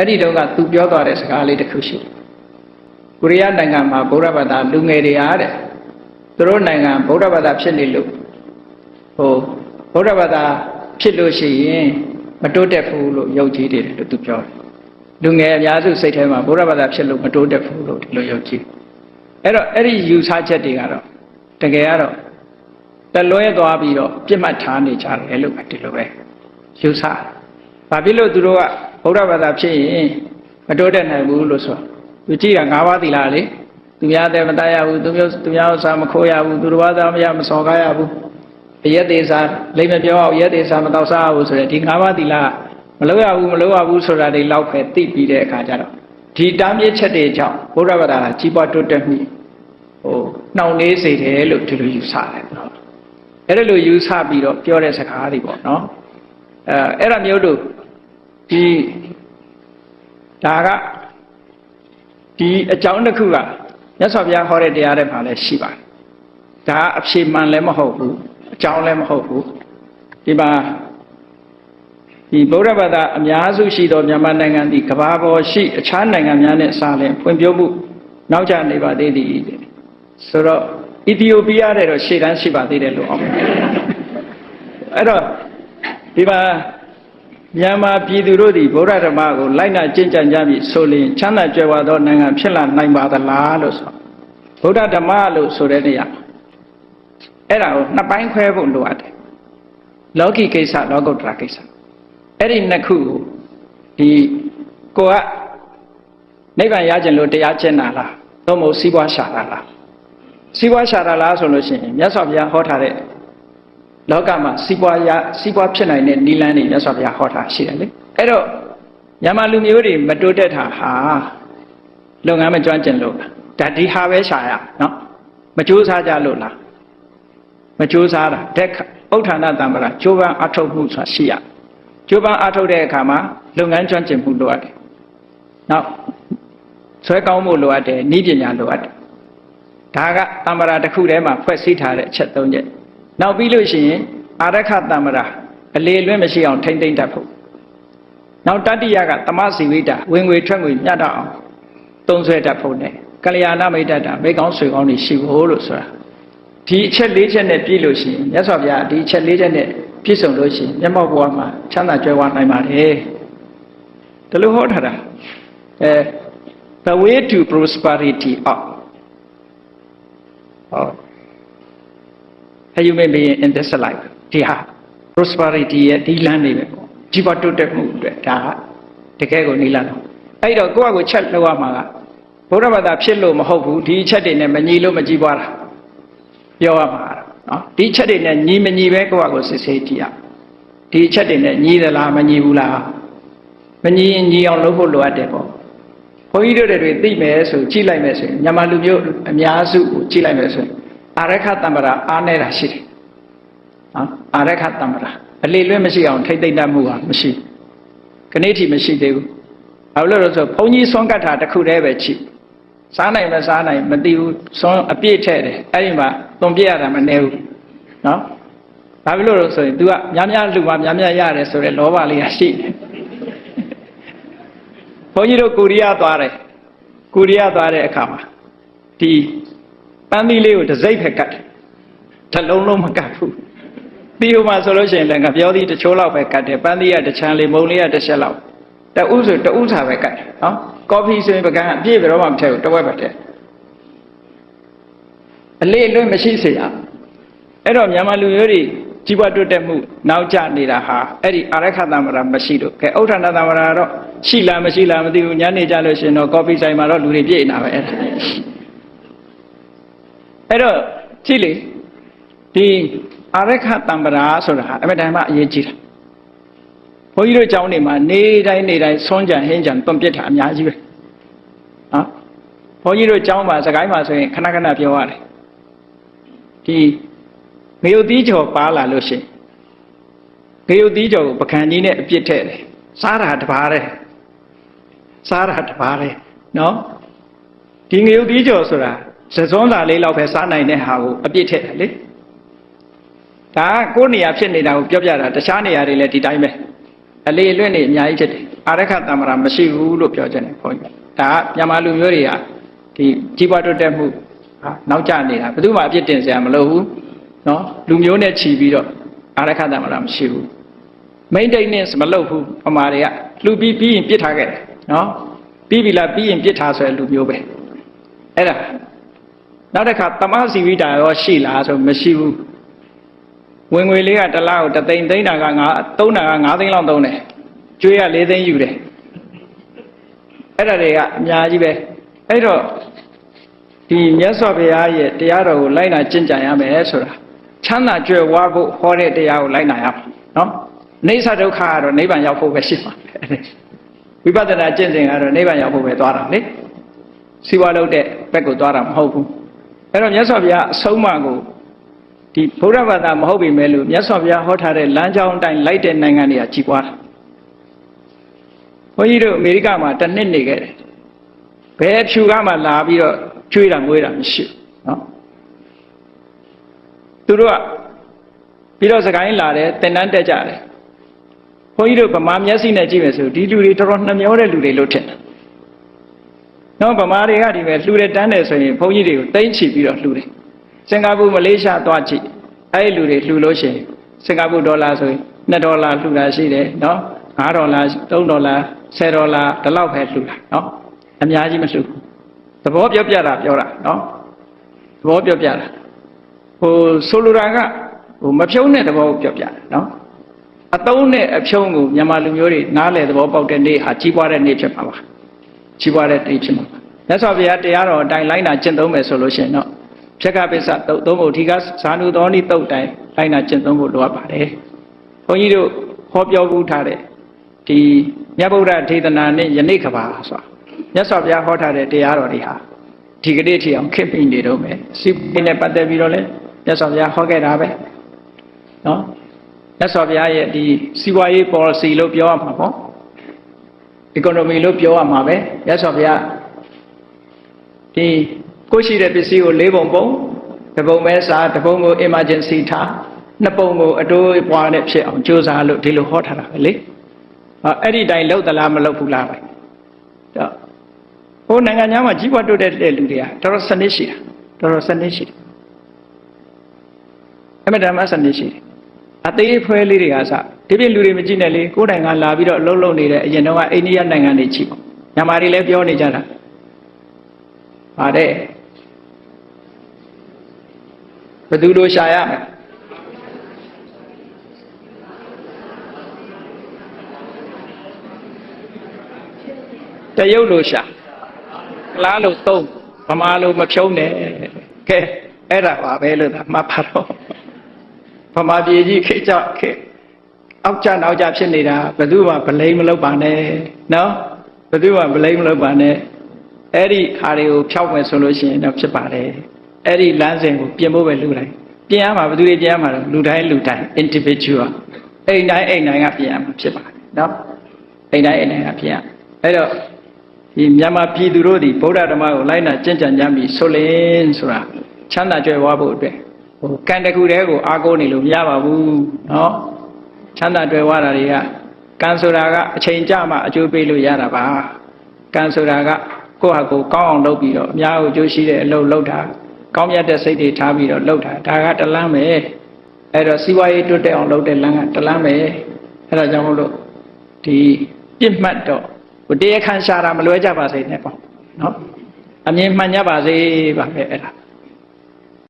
အဲ့ဒီတော့ကသူပြောသွားတဲ့စကားလေးတစ်ခုရှိတယ်ကိုရီးယားနိုင်ငံမှာဗုဒ္ဓဘာသာလူငယ်တွေအားတဲ့သူတို့နိုင်ငံဗုဒ္ဓဘာသာဖြစ်နေလို့ဟိုဗုဒ္ဓဘာသာဖြစ်လို့ရှိရင်မတိုးတက်ဘူးလို့ယုံကြည်တယ်လို့သူပြောတယ်လူငယ်အများစုစိတ်ထဲမှာဗုဒ္ဓဘာသာဖြစ်လို့မတိုးတက်ဘူးလို့ဒီလိုယုံကြည်အဲ့တော့အဲ့ဒီယူဆချက်တွေကတော့တကယ်ကတော့တလွဲသွားပြီးတော့ပြစ်မှတ်ထားနေကြတယ်လို့ပဲဒီလိုပဲယူဆတယ်။ ဘာဖြစ်လို့သူတို့ကဗုဒ္ဓဘာသာဖြစ်ရင်မတိုးတက်နိုင်ဘူးလို့ဆိုသူကြည့်တာ၅ပါးသီလလေသူများတဲ့မတတ်ရဘူးသူမျိုးသူများဥစ္စာမခိုးရဘူးသူတော်ဘာသာမရမစော်ကားရဘူးရက်သေးစားလိမ့်မပြောအောင်ရက်သေးစားမတော့စားဘူးဆိုတဲ့ဒီ၅ပါးသီလမလုပ်ရဘူးမလုပ်ရဘူးဆိုတာတွေလောက်ပဲသိပြီးတဲ့အခါကျတော့ဒီတားမြစ်ချက်တွေကြောင့်ဗုဒ္ဓဘာသာကြီးပွားတိုးတက်မှုဟိုနှောင့်နှေးစေတယ်လို့ဒီလိုယူဆတယ်နော်အဲ့ဒါလိုယူဆပြီးတော့ပြောတဲ့စကားတွေပေါ့နော်အဲအဲ့ဒါမျိုးတို့ ဒီဒါကဒီအကြောင်းတစ်ခုကမြတ်စွာဘုရားဟောတဲ့တရားတွေမှာလည်းရှိပါတယ်ဒါအဖြေမှန်လည်းမဟုတ်ဘူးအကြောင်းလည်းမဟုတ်ဘူးဒီမှာဒီဗုဒ္ဓဘာသာအများစုရှိသောမြန်မာနိုင်ငံဒီကဘာပေါ်ရှိအခြားနိုင်ငံများနဲ့စာလင်ဖွံ့ဖြိုးမှုနောက်ကျနေပါသေးသည်ဆိုတော့အီသီယိုးပီးယားတဲ့တော့ရှေ့တန်းရှိပါသေးတယ်လို့အောင်အဲ့တော့ဒီမှာ မြန်မာပြည်သူတို့သည်ဗုဒ္ဓဓမ္မကိုလိုက်နာကျင့်ကြံကြပြီဆိုရင်ချမ်းသာကြွယ်ဝသောနိုင်ငံဖြစ်လာနိုင်ပါသလားလို့ဆိုဗုဒ္ဓဓမ္မလို့ဆိုတဲ့နေရာအဲ့ဒါကိုနှစ်ပိုင်းခွဲဖို့လိုအပ်တယ်လောကီကိစ္စလောကုတ္တရာကိစ္စအဲ့ဒီနှစ်ခုကိုဒီကိုကနိဗ္ဗာန်ရခြင်းလို့တရားကျင့်တာလားသို့မဟုတ်စီးပွားရှာတာလားစီးပွားရှာတာလားဆိုလို့ရှိရင်မြတ်စွာဘုရားဟောထားတဲ့ လောကမှာစီးပွားရစီးပွားဖြစ်နိုင်တဲ့နိလန်းတွေမြတ်စွာဘုရားဟောထားရှိတယ်လေအဲ့တော့မြန်မာလူမျိုးတွေမတိုးတက်တာဟာလုပ်ငန်းမကျွမ်းကျင်လို့ဒါဒီဟာပဲရှာရနော်မကြိုးစားကြလို့လားမကြိုးစားတာတက်ဥဋ္ဌာဏတံပရာကြိုးပမ်းအထောက်မှုဆိုတာရှိရကြိုးပမ်းအထောက်တဲ့အခါမှာလုပ်ငန်းကျွမ်းကျင်မှုလိုအပ်တယ်နောက်ဆွဲကောင်းမှုလိုအပ်တယ်ဤပညာလိုအပ်တယ်ဒါကတံပရာတစ်ခုထဲမှာဖွဲ့စည်းထားတဲ့အချက်၃ချက် နောက်ပြီးလို့ရှိရင်အာရခတံပရာအလေလွင့်မရှိအောင်ထိမ့်သိမ့်တတ်ဖို့နောက်တတိယကတမစီဝိတာဝင်ငွေထွက်ငွေမြတ်တော့အောင်သုံးဆွဲတတ်ဖို့ ਨੇ ကလျာဏမိတ်တတာမိကောင်းဆွေကောင်းတွေရှိဖို့လို့ဆိုတာဒီအချက်၄ချက်နဲ့ပြည့်လို့ရှိရင်မြတ်စွာဘုရားဒီအချက်၄ချက်နဲ့ပြည့်စုံလို့ရှိရင်မျက်မှောက်ဘဝမှာချမ်းသာကြွယ်ဝနိုင်ပါတယ်ဒါလို့ဟောထားတာအဲ the way to prosperity up ဟော a human being in this life ဒီဟာ prosperity ရဲ့ဒီလမ်းနေပဲပေါ့ကြီးပွားတိုးတက်မှုအတွက်ဒါကတကယ်ကိုနေလာတော့အဲ့တော့ကိုယ့်အကိုချက်လောက်ရမှာကဘုရားဘာသာဖြစ်လို့မဟုတ်ဘူးဒီချက်တွေနဲ့မညီလို့မကြီးပွားတာပြောရမှာနော်ဒီချက်တွေနဲ့ညီမညီပဲကိုယ့်အကိုစစ်ဆေးကြည့်ရဒီချက်တွေနဲ့ညီသလားမညီဘူးလားမညီရင်ညီအောင်လုပ်ဖို့လိုအပ်တယ်ပေါ့ဘုန်းကြီးတို့တွေသိမယ်ဆိုကြည့်လိုက်မယ်ဆိုရင်မြန်မာလူမျိုးအများစုကိုကြည့်လိုက်မယ်ဆိုရင် အာရခတံပရာအားနေတာရှိတယ်နော်အာရခတံပရာအလေလွဲ့မရှိအောင်ထိတ်သိမ့်တတ်မှုဟာမရှိခဏိထိမရှိသေးဘူးဘာလို့လဲဆိုဘုန်းကြီးဆွမ်းကတ်တာတစ်ခုတည်းပဲချိစားနိုင်မစားနိုင်မသိဘူးဆွမ်းအပြည့်ထည့်တယ်အဲ့ဒီမှာသွန်ပြရတာမနေဘူးနော်ဘာဖြစ်လို့လဲဆိုရင် तू ကများများလူမှာများများရတယ်ဆိုတဲ့လောဘလေးကရှိတယ်ဘုန်းကြီးတို့ကိုရီးယားသွားတယ်ကိုရီးယားသွားတဲ့အခါမှာဒီ ပန်းသီးလေးကိုတစ်စိမ့်ဖက်ကတ်တယ်တစ်လုံးလုံးမကတ်ဘူးတီးဟိုမှာဆိုလို့ရှိရင်လည်းငါပြောသီးတစ်ချိုးလောက်ပဲကတ်တယ်ပန်းသီးကတစ်ချမ်းလေးမုံလေးကတစ်ချက်လောက်တဥဆိုတဥစာပဲကတ်တယ်နော်ကော်ဖီဆိုရင်ပကံအပြည့်ဘယ်တော့မှမထည့်ဘူးတဝက်ပဲထည့်အလေးအလွတ်မရှိစေရအဲ့တော့မြန်မာလူမျိုးတွေကြီးပွားတိုးတက်မှုနောက်ကျနေတာဟာအဲ့ဒီအာရခတမရာမရှိတော့ကဲဥဋ္ဌာဏတမရာတော့ရှိလားမရှိလားမသိဘူးညနေကြလို့ရှိရင်တော့ကော်ဖီဆိုင်မှာတော့လူတွေပြည့်နေတာပဲအဲ့ဒါ အဲ့တော့ကြည့်လေဒီအာရခတံပရာဆိုတာအမေတိုင်းမှာအရေးကြီးတာဘုန်းကြီးတို့ကျောင်းတွေမှာနေတိုင်းနေတိုင်းဆွမ်းကြံဟင်းကြံတွန့်ပြစ်တာအများကြီးပဲနော်ဘုန်းကြီးတို့ကျောင်းမှာစကိုင်းမှာဆိုရင်ခဏခဏပြောရတယ်ဒီငရုတ်သီးကြော်ပါလာလို့ရှိရင်ငရုတ်သီးကြော်ကိုပကံကြီးနဲ့အပြစ်ထည့်တယ်စားတာတပါးတယ်စားတာတပါးတယ်နော်ဒီငရုတ်သီးကြော်ဆိုတာ ဇစွန်းသာလေးလောက်ပဲစားနိုင်တဲ့ဟာကိုအပြစ်ထည့်တယ်လေဒါကကိုယ်နေရာဖြစ်နေတာကိုပြောပြတာတခြားနေရာတွေလည်းဒီတိုင်းပဲအလေအလွင့်နေအများကြီးဖြစ်တယ်အာရခတမရာမရှိဘူးလို့ပြောကြတယ်ဘုန်းကြီးဒါကမြန်မာလူမျိုးတွေကဒီကြီးပွားတိုးတက်မှုဟာနောက်ကျနေတာဘယ်သူမှအပြစ်တင်စရာမလိုဘူးနော်လူမျိုးနဲ့ခြီးပြီးတော့အာရခတမရာမရှိဘူး maintenance မလုပ်ဘူးပမာတွေကလူပြီးပြီးရင်ပြစ်ထားခဲ့တယ်နော်ပြီးပြီလားပြီးရင်ပြစ်ထားဆိုရလူမျိုးပဲအဲ့ဒါ နောက်တစ်ခါတမစီဝိတာရောရှိလားဆိုမရှိဘူးဝင်ငွေလေးကတစ်လားကိုတသိန်းသိန်းတာကငါသုံးတာက9သိန်းလောက်သုံးတယ်ကျွေးရ4သိန်းယူတယ်အဲ့ဒါတွေကအများကြီးပဲအဲ့တော့ဒီမြတ်စွာဘုရားရဲ့တရားတော်ကိုလိုက်နာကျင့်ကြံရမယ်ဆိုတာချမ်းသာကြွယ်ဝဖို့ဟောတဲ့တရားကိုလိုက်နာရမှာနော်နေသဒုက္ခကတော့နိဗ္ဗာန်ရောက်ဖို့ပဲရှိမှာဝိပဿနာကျင့်စဉ်ကတော့နိဗ္ဗာန်ရောက်ဖို့ပဲသွားတာလေစီဝါလုပ်တဲ့ဘက်ကိုသွားတာမဟုတ်ဘူး အဲ့တော့မြတ်စွာဘုရားအဆုံးအမကိုဒီဗုဒ္ဓဘာသာမဟုတ်ပြီမဲ့လို့မြတ်စွာဘုရားဟောထားတဲ့လမ်းကြောင်းအတိုင်းလိုက်တဲ့နိုင်ငံတွေကကြီးပွားတာဘုန်းကြီးတို့အမေရိကမှာတစ်နှစ်နေခဲ့တယ်ဘယ်ဖြူကမှလာပြီးတော့ကျွေးတာမွေးတာမရှိဘူးနော်သူတို့ကပြီးတော့စကိုင်းလာတယ်တင်တန်းတက်ကြတယ်ဘုန်းကြီးတို့ဗမာမျက်စိနဲ့ကြည့်မယ်ဆိုဒီလူတွေတော်တော်နှမျောတဲ့လူတွေလို့ထင်တယ် နော်ဗမာတွေကဒီမဲ့လှူတယ်တန်းတယ်ဆိုရင်ဘုန်းကြီးတွေကိုတိမ့်ချပြီးတော့လှူတယ်စင်ကာပူမလေးရှားသွားကြည့်အဲ့ဒီလူတွေလှူလို့ရှိရင်စင်ကာပူဒေါ်လာဆိုရင်2ဒေါ်လာလှူတာရှိတယ်နော်5ဒေါ်လာ3ဒေါ်လာ10ဒေါ်လာဒီလောက်ပဲလှူတာနော်အများကြီးမလှူဘူးသဘောပြောပြတာပြောတာနော်သဘောပြောပြတာဟိုဆိုလိုတာကဟိုမဖြုံးတဲ့သဘောကိုပြောပြတယ်နော်အတုံးနဲ့အဖြုံးကိုမြန်မာလူမျိုးတွေနားလေသဘောပေါက်တဲ့နေ့ဟာကြီးပွားတဲ့နေ့ဖြစ်မှာပါ ကြီးပွားတဲ့နေ့ဖြစ်မှာပါမြတ်စွာဘုရားတရားတော်အတိုင်းလိုက်နာကျင့်သုံးမယ်ဆိုလို့ရှိရင်တော့ဖြက်ကပစ္စတုတ်သုံးဖို့ဒီကဇာနုတော်နိတုတ်တိုင်းလိုက်နာကျင့်သုံးဖို့လိုအပ်ပါတယ်ဘုန်းကြီးတို့ဟောပြောဘူးထားတဲ့ဒီမြတ်ဗုဒ္ဓဒေသနာနဲ့ယနေ့ကဘာဆိုတာမြတ်စွာဘုရားဟောထားတဲ့တရားတော်တွေဟာဒီကနေ့ထိအောင်ခေတ်ပြီးနေတော့မယ်စိတ်နဲ့ပတ်သက်ပြီးတော့လည်းမြတ်စွာဘုရားဟောခဲ့တာပဲနော်မြတ်စွာဘုရားရဲ့ဒီစီးပွားရေး policy လို့ပြောရမှာပေါ့ economy လို့ပြောရမှာပဲမြတ်စွာဘုရားဒီကိုရှိတဲ့ပစ္စည်းကို၄ပုံပုံတစ်ပုံပဲစားတစ်ပုံကို emergency ထားနှစ်ပုံကိုအတိုးပွားနဲ့ဖြစ်အောင်ကြိုးစားလို့ဒီလိုဟောထားတာပဲလေဟောအဲ့ဒီတိုင်းလောက်သလားမလောက်ဘူးလားပဲတော့ဟိုနိုင်ငံသားမှာကြီးပွားတိုးတက်တဲ့လူတွေကတော်တော်စနစ်ရှိတာတော်တော်စနစ်ရှိတယ်အမှန်တမ်းစနစ်ရှိတယ် အသေးဖွဲလေးတွေကစဒီပြင်လူတွေမကြည့်နဲ့လေကိုယ်တိုင်ကလာပြီးတော့အလုံးလုံးနေတဲ့အရင်တော့အိန္ဒိယနိုင်ငံတွေချိပေါ့မြန်မာတွေလည်းပြောနေကြတာပါတဲ့ဘယ်သူလိုရှာရမလဲတရုတ်လိုရှာကလားလိုသုံးဗမာလိုမဖြုံးနဲ့ကဲအဲ့ဒါပါပဲလို့သာမှတ်ပါတော့ ဗမာပြည်ကြီးခေကြခေအောက်ကြနောက်ကြဖြစ်နေတာဘယ်သူမှဗလိမ့်မလုပ်ပါနဲ့နော်ဘယ်သူမှဗလိမ့်မလုပ်ပါနဲ့အဲ့ဒီခါတွေကိုဖြောက်မယ်ဆိုလို့ရှိရင်တော့ဖြစ်ပါတယ်အဲ့ဒီလမ်းစဉ်ကိုပြင်ဖို့ပဲလူတိုင်းပြင်ရမှာဘယ်သူတွေပြင်ရမှာလဲလူတိုင်းလူတိုင်း individual အိမ်တိုင်းအိမ်တိုင်းကပြင်ရမှာဖြစ်ပါတယ်နော်အိမ်တိုင်းအိမ်တိုင်းကပြင်ရအဲ့တော့ဒီမြန်မာပြည်သူတို့ဒီဗုဒ္ဓဓမ္မကိုလိုက်နာကျင့်ကြံကြပြီဆိုလင်ဆိုတာချမ်းသာကြွယ်ဝဖို့အတွက် ဟိုကံတကူတည်းကိုအားကိုးနေလို့မရပါဘူးနော်ချမ်းသာကြွယ်ဝတာတွေကကံဆိုတာကအချိန်ကြမှအကျိုးပေးလို့ရတာပါကံဆိုတာကကိုယ့်ဟာကိုယ်ကောင်းအောင်လုပ်ပြီးတော့အများကိုကြိုးရှိတဲ့အလုပ်လုပ်တာကောင်းမြတ်တဲ့စိတ်တွေထားပြီးတော့လုပ်တာဒါကတလန်းပဲအဲ့တော့စီးပွားရေးတိုးတက်အောင်လုပ်တဲ့လမ်းကတလန်းပဲအဲ့တော့ကြောင့်မို့လို့ဒီပြစ်မှတ်တော့တရားခံရှာတာမလွဲကြပါစေနဲ့ပေါ့နော်အမြင်မှန်ကြပါစေပါပဲအဲ့ဒါ